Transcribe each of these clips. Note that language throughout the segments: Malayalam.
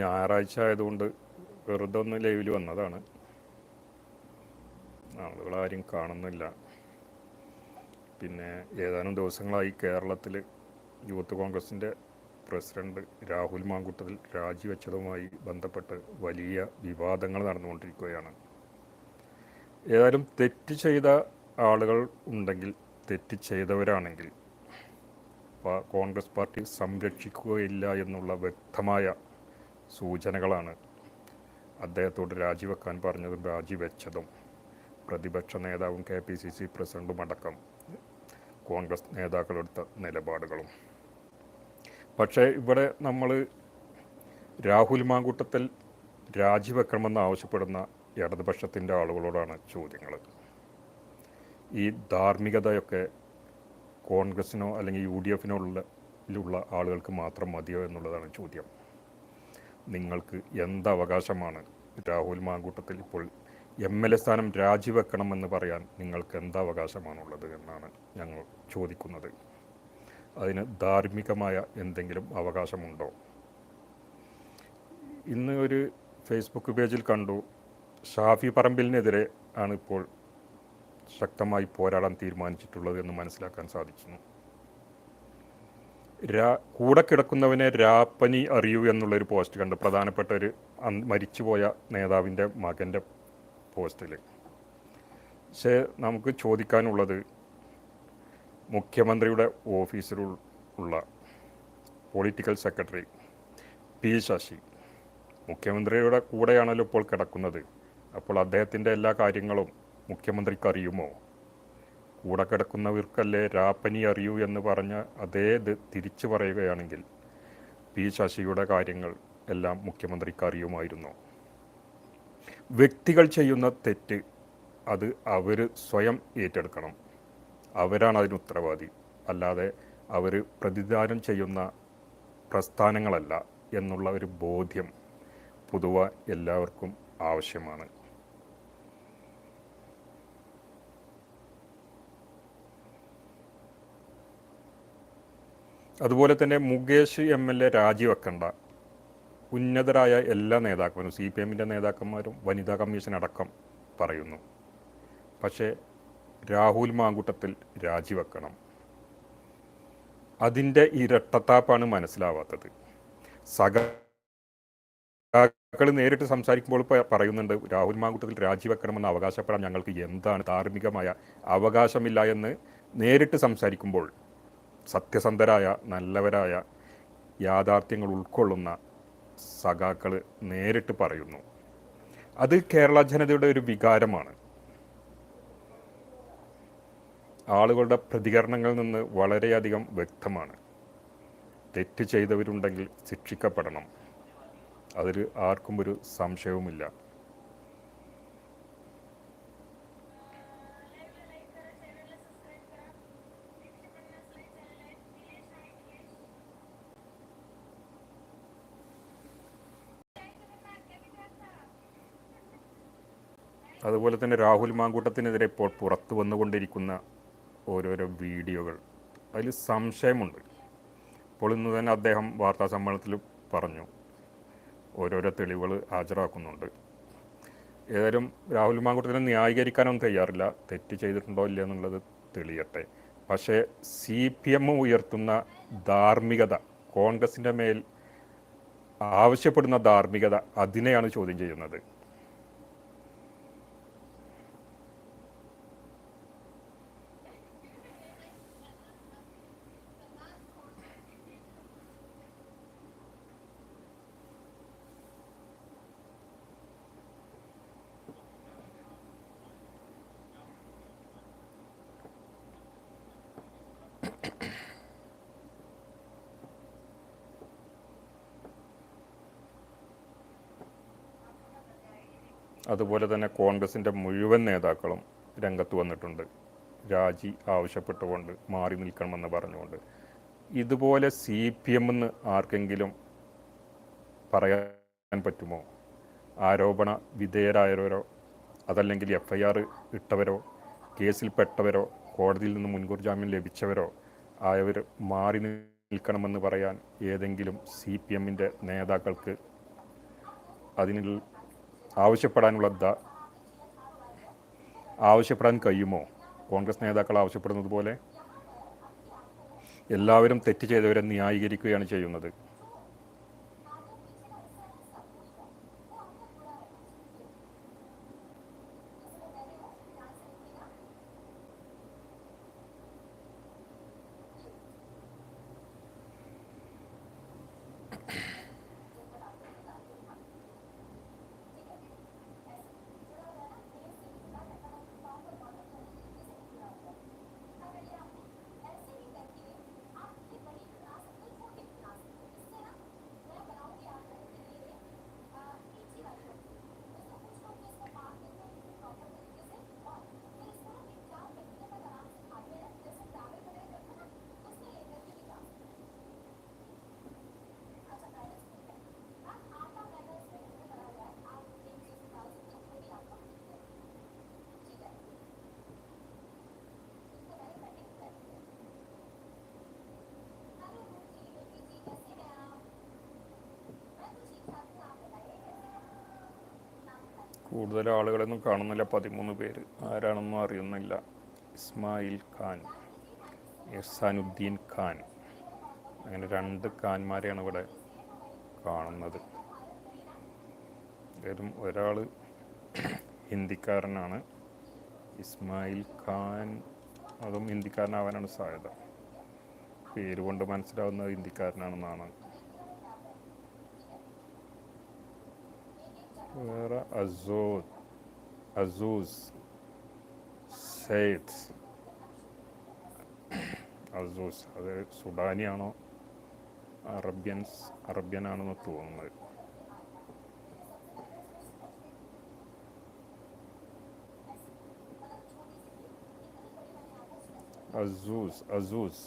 ഞായറാഴ്ച ആയതുകൊണ്ട് വെറുതെ ഒന്ന് ലൈവിൽ വന്നതാണ്. ആളുകളാരും കാണുന്നില്ല. പിന്നെ ഏതാനും ദിവസങ്ങളായി കേരളത്തിൽ യൂത്ത് കോൺഗ്രസിന്റെ പ്രസിഡന്റ് രാഹുൽ മാങ്കുട്ടത്തിൽ രാജിവെച്ചതുമായി ബന്ധപ്പെട്ട് വലിയ വിവാദങ്ങൾ നടന്നുകൊണ്ടിരിക്കുകയാണ്. ഏതായാലും തെറ്റ് ചെയ്ത ആളുകൾ ഉണ്ടെങ്കിൽ തെറ്റ് ചെയ്തവരാണെങ്കിൽ കോൺഗ്രസ് പാർട്ടി സംരക്ഷിക്കുകയില്ല എന്നുള്ള വ്യക്തമായ സൂചനകളാണ്. അദ്ദേഹത്തോട് രാജിവെക്കാൻ പറഞ്ഞതും രാജിവെച്ചതും. പ്രതിപക്ഷ നേതാവും കെ പി സി സി പ്രസിഡന്റും അടക്കം കോൺഗ്രസ് നേതാക്കളെടുത്ത നിലപാടുകളും. പക്ഷേ ഇവിടെ നമ്മൾ രാഹുൽ മാങ്കൂട്ടത്തിൽ രാജിവെക്കണമെന്ന് ആവശ്യപ്പെടുന്ന ഇടതുപക്ഷത്തിന്റെ ആളുകളോടാണ് ചോദ്യങ്ങൾ. ഈ ധാർമ്മികതയൊക്കെ കോൺഗ്രസ്സിനോ അല്ലെങ്കിൽ യു ഡി എഫിനോ ഉള്ള ആളുകൾക്ക് മാത്രം മതിയോ എന്നുള്ളതാണ് ചോദ്യം. നിങ്ങൾക്ക് എന്ത് അവകാശമാണ് രാഹുൽ മാങ്കൂട്ടത്തിൽ ഇപ്പോൾ എം എൽ എ സ്ഥാനം രാജിവെക്കണമെന്ന് പറയാൻ നിങ്ങൾക്ക് എന്ത് അവകാശമാണുള്ളത് എന്നാണ് ഞങ്ങൾ ചോദിക്കുന്നത്. അതിന് ധാർമ്മികമായ എന്തെങ്കിലും അവകാശമുണ്ടോ? ഇന്ന് ഒരു ഫേസ്ബുക്ക് പേജിൽ കണ്ടു ഷാഫി പറമ്പിലിനെതിരെ ആണ് ഇപ്പോൾ ശക്തമായി പോരാടാൻ തീരുമാനിച്ചിട്ടുള്ളത് എന്ന് മനസ്സിലാക്കാൻ സാധിക്കുന്നു. രാ കൂടെ കിടക്കുന്നവനെ രാപ്പനി അറിയൂ എന്നുള്ളൊരു പോസ്റ്റ് കണ്ട്. പ്രധാനപ്പെട്ട ഒരു മരിച്ചുപോയ നേതാവിന്റെ മകന്റെ പോസ്റ്റിൽ പക്ഷേ നമുക്ക് ചോദിക്കാനുള്ളത് മുഖ്യമന്ത്രിയുടെ ഓഫീസിൽ ഉള്ള പൊളിറ്റിക്കൽ സെക്രട്ടറി പി ശശി മുഖ്യമന്ത്രിയുടെ കൂടെയാണല്ലോ ഇപ്പോൾ കിടക്കുന്നത്. അപ്പോൾ അദ്ദേഹത്തിന്റെ എല്ലാ കാര്യങ്ങളും മുഖ്യമന്ത്രിക്ക് അറിയുമോ? കൂടെ കിടക്കുന്നവർക്കല്ലേ രാപ്പനി അറിയൂ എന്ന് പറഞ്ഞ അതേ ഇത് തിരിച്ചു പറയുകയാണെങ്കിൽ പി ശശിയുടെ കാര്യങ്ങൾ എല്ലാം മുഖ്യമന്ത്രിക്ക് അറിയുമായിരുന്നു വ്യക്തികൾ ചെയ്യുന്ന തെറ്റ് അത് അവർ സ്വയം ഏറ്റെടുക്കണം. അവരാണ് അതിന് ഉത്തരവാദി. അല്ലാതെ അവർ പ്രതിദാനം ചെയ്യുന്ന പ്രസ്ഥാനങ്ങളല്ല എന്നുള്ള ഒരു ബോധ്യം പൊതുവ എല്ലാവർക്കും ആവശ്യമാണ്. അതുപോലെ തന്നെ മുകേഷ് എം എൽ എ രാജിവെക്കണ്ട ഉന്നതരായ എല്ലാ നേതാക്കന്മാരും സി പി എമ്മിന്റെ നേതാക്കന്മാരും വനിതാ കമ്മീഷൻ അടക്കം പറയുന്നു. പക്ഷേ രാഹുൽ മാങ്കൂട്ടത്തിൽ രാജിവെക്കണം അതിന്റെ ഇരട്ടത്താപ്പാണ് മനസ്സിലാവാത്തത്. സഖാക്കൾ നേരിട്ട് സംസാരിക്കുമ്പോൾ പറയുന്നുണ്ട് രാഹുൽ മാങ്കൂട്ടത്തിൽ രാജിവെക്കണമെന്ന് അവകാശപ്പെടാൻ ഞങ്ങൾക്ക് എന്താണ് ധാർമ്മികമായ അവകാശമില്ല എന്ന് നേരിട്ട് സംസാരിക്കുമ്പോൾ സത്യസന്ധരായ നല്ലവരായ യാഥാർത്ഥ്യങ്ങൾ ഉൾക്കൊള്ളുന്ന സഖാക്കൾ നേരിട്ട് പറയുന്നു. അത് കേരള ജനതയുടെ ഒരു വികാരമാണ്. ആളുകളുടെ പ്രതികരണങ്ങളിൽ നിന്ന് വളരെയധികം വ്യക്തമാണ്. തെറ്റ് ചെയ്തവരുണ്ടെങ്കിൽ ശിക്ഷിക്കപ്പെടണം. അതിൽ ആർക്കും ഒരു സംശയവുമില്ല. അതുപോലെ തന്നെ രാഹുൽ മാങ്കൂട്ടത്തിനെതിരെ ഇപ്പോൾ പുറത്തു വന്നുകൊണ്ടിരിക്കുന്ന ഓരോരോ വീഡിയോകൾ. അതിൽ സംശയമുണ്ട്. ഇപ്പോൾ ഇന്ന് തന്നെ അദ്ദേഹം വാർത്താ സമ്മേളനത്തിൽ പറഞ്ഞു. ഓരോരോ തെളിവുകൾ ഹാജരാക്കുന്നുണ്ട്. ഏതായാലും രാഹുൽ മാങ്കൂട്ടത്തിനെ ന്യായീകരിക്കാനൊന്നും തയ്യാറില്ല. തെറ്റ് ചെയ്തിട്ടുണ്ടോ ഇല്ല എന്നുള്ളത് തെളിയട്ടെ. പക്ഷേ സി പി എം ഉയർത്തുന്ന ധാർമ്മികത കോൺഗ്രസിന്റെ മേൽ ആവശ്യപ്പെടുന്ന ധാർമ്മികത അതിനെയാണ് ചോദ്യം ചെയ്യുന്നത്. അതുപോലെ തന്നെ കോൺഗ്രസിന്റെ മുഴുവൻ നേതാക്കളും രംഗത്ത് വന്നിട്ടുണ്ട്. രാജി ആവശ്യപ്പെട്ടുകൊണ്ട് മാറി നിൽക്കണമെന്ന് പറഞ്ഞുകൊണ്ട്. ഇതുപോലെ സി പി എമ്മെന്ന് ആർക്കെങ്കിലും പറയാൻ പറ്റുമോ? ആരോപണ വിധേയരായവരോ അതല്ലെങ്കിൽ എഫ് ഐ ആർ ഇട്ടവരോ കേസിൽപ്പെട്ടവരോ കോടതിയിൽ നിന്ന് മുൻകൂർ ജാമ്യം ലഭിച്ചവരോ ആയവർ മാറി നിൽക്കണമെന്ന് പറയാൻ ഏതെങ്കിലും സി പി എമ്മിന്റെ നേതാക്കൾക്ക് അതിന് ആവശ്യപ്പെടാനുള്ള ദ- ആവശ്യപ്പെടാൻ കഴിയുമോ? കോൺഗ്രസ് നേതാക്കൾ ആവശ്യപ്പെടുന്നത് പോലെ? എല്ലാവരും തെറ്റ് ചെയ്തവരെ ന്യായീകരിക്കുകയാണ് ചെയ്യുന്നത്. കൂടുതൽ ആളുകളൊന്നും കാണുന്നില്ല. പതിമൂന്ന് പേര്. ആരാണെന്നും അറിയുന്നില്ല. ഇസ്മായിൽ ഖാൻ എഹ്സാനുദ്ദീൻ ഖാൻ. അങ്ങനെ രണ്ട് ഖാൻമാരെയാണ് ഇവിടെ കാണുന്നത്. ഏതും ഒരാൾ ഹിന്ദിക്കാരനാണ്. ഇസ്മായിൽ ഖാൻ അതും ഹിന്ദിക്കാരനാവാനാണ് സാധ്യത. പേര് കൊണ്ട് മനസ്സിലാവുന്നത് ഹിന്ദിക്കാരനാണെന്നാണ്. വേറെ അസൂദ് അസൂസ് സെയ്ദ് അസൂസ് അത് സുഡാനിയാണോ അറബ്യൻസ് അറബ്യനാണെന്ന് തോന്നുന്നത് അസൂസ് അസൂസ്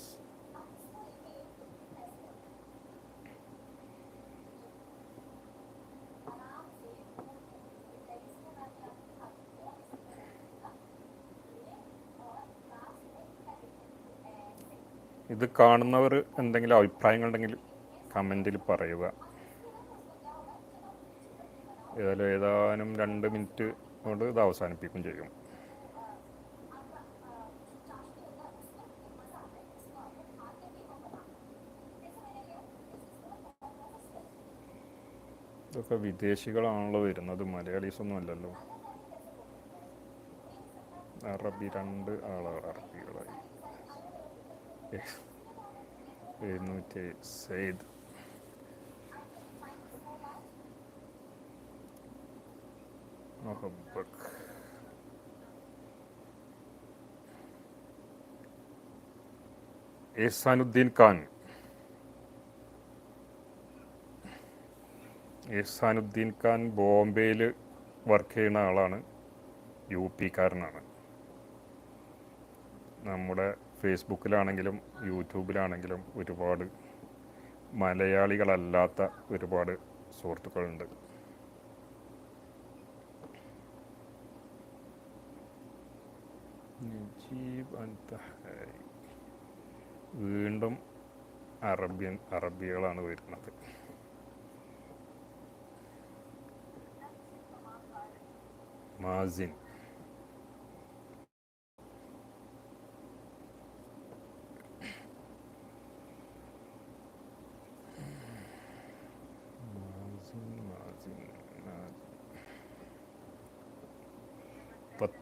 ഇത് കാണുന്നവർ എന്തെങ്കിലും അഭിപ്രായങ്ങൾ ഉണ്ടെങ്കിൽ കമന്റിൽ പറയുക. ഏതായാലും ഏതാനും രണ്ട് മിനിറ്റ് കൊണ്ട് ഇത് അവസാനിപ്പിക്കും ചെയ്യും. ഇതൊക്കെ വിദേശികളാണല്ലോ വരുന്നത് മലയാളീസ് ഒന്നും അല്ലല്ലോ. അറബി രണ്ട് ആളുകൾ അറബികളായി. എഴുന്നൂറ്റി സെയ്ദ് മൊഹബക് എഹ്സാനുദ്ദീൻ ഖാൻ എഹ്സാനുദ്ദീൻ ഖാൻ ബോംബെയിൽ വർക്ക് ചെയ്യുന്ന ആളാണ്. യു പിക്കാരനാണ് നമ്മുടെ ഫേസ്ബുക്കിലാണെങ്കിലും യൂട്യൂബിലാണെങ്കിലും ഒരുപാട് മലയാളികളല്ലാത്ത ഒരുപാട് സുഹൃത്തുക്കളുണ്ട്. വീണ്ടും അറബിയൻ അറബികളാണ് വരുന്നത്. മാസിൻ,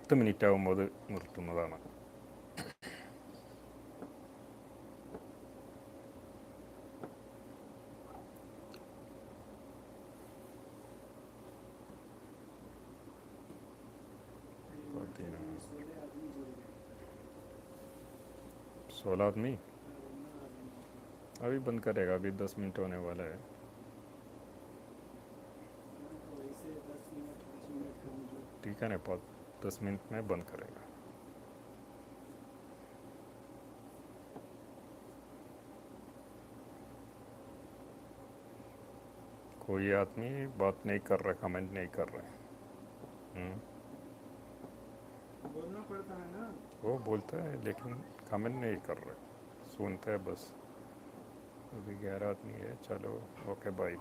പത്ത് മിനിറ്റ് ആകുമ്പോൾ അത് നിർത്തുന്നതാണ് पतिना सोलह आदमी अभी बंद करेगा अभी दस मिनट होने वाला है ठीक है ना पाँच दस मिनट में बंद करेगा। कोई आदमी बात नहीं कर रहा कमेंट नहीं कर रहा हम्म। बोलना पड़ता है ना। वो बोलता है लेकिन कमेंट नहीं कर रहे सुनते हैं बस। अभी ग्यारह आदमी है चलो ओके बाय